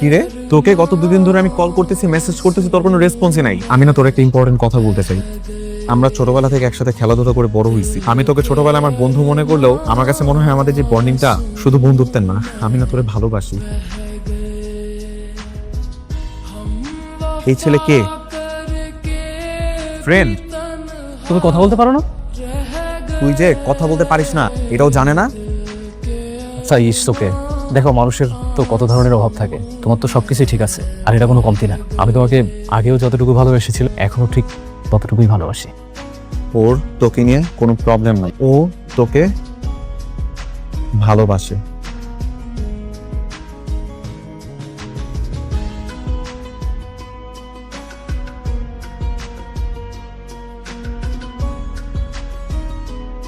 কিরে? তোকে গত দুদিন ধরে আমি কল করতেছি মেসেজ করতেছি তোর কোনো রেসপন্সই নাই। আমি না তোর একটা ইম্পর্টেন্ট কথা বলতে চাই। আমরা ছোটবেলা থেকে একসাথে খেলাধুলা করে বড় হয়েছি। আমি তোকে ছোটবেলায় আমার বন্ধু মনে করলেও আমার কাছে মনে হয় আমাদের যে বন্ডিংটা শুধু বন্ধুত্বের না আমি না তোরে ভালোবাসি। এই ছেলে কে? ফ্রেন্ড তুমি কথা বলতে পারো না? তুই যে কথা বলতে পারিস না এটাও জানে না? আচ্ছা ইস তোকে। দেখো মানুষের তো কত ধরনের অভাব থাকে। তোমার তো সবকিছুই ঠিক আছে আর এটা কোনো কমতি না। আমি তোমাকে আগেও যতটুকু ভালোবেসেছিল এখনও ঠিক ততটুকুই ভালোবাসি। ওর তোকে নিয়ে কোনো প্রবলেম নাই। ও তোকে ভালোবাসে।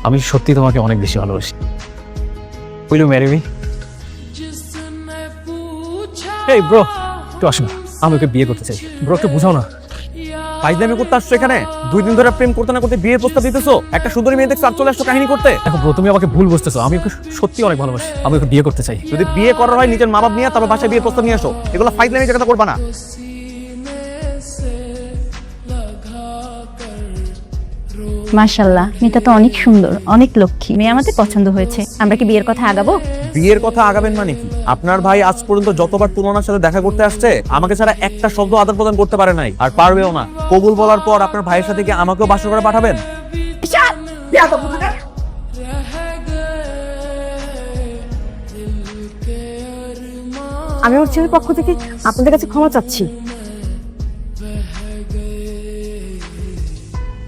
আমি সত্যি তোমাকে অনেক বেশি ভালোবাসি। উইল ইউ ম্যারি মি এই ব্রো একটু আসুন। আমি ওকে বিয়ে করতে চাই। বুঝাও না। করতে আসছো এখানে? দুই দিন ধরে প্রেম করতে না করতে বিয়ের প্রস্তাব দিতেছো? একটা সুন্দরী মেয়ে দেখছ চলে আসছো কাহিনী করতে? দেখো ব্রো তুমি আমাকে ভুল বুঝতেছো। আমি সত্যি অনেক ভালোবাসি। আমি ওকে বিয়ে করতে চাই। যদি বিয়ে করার হয় নিজের মা বাপ নিয়ে, তারপর বাসায় বিয়ের প্রস্তাব নিয়ে আসো। এগুলো ফাইজলামি জায়গাটা করবা না। মাশাল্লাহ মেয়েটা তো অনেক সুন্দর অনেক লক্ষ্মী। মেয়ে আমাদের পছন্দ হয়েছে। আমরা কি বিয়ের কথা আগাবো? বিয়ের কথা আগাবেন মানে কি? আপনার ভাই আজ পর্যন্ত যতবার তুলনার সাথে দেখা করতে আসছে আমাকে ছাড়া একটা শব্দ আদান প্রদান করতে পারে নাই। আর পারবেও না। কবুল বলার পর আপনার ভাইয়ের সাথে কি আমাকেও বাসর করে পাঠাবেন? আমি ওর ছেলের পক্ষ থেকে আপনাদের কাছে ক্ষমা চাচ্ছি।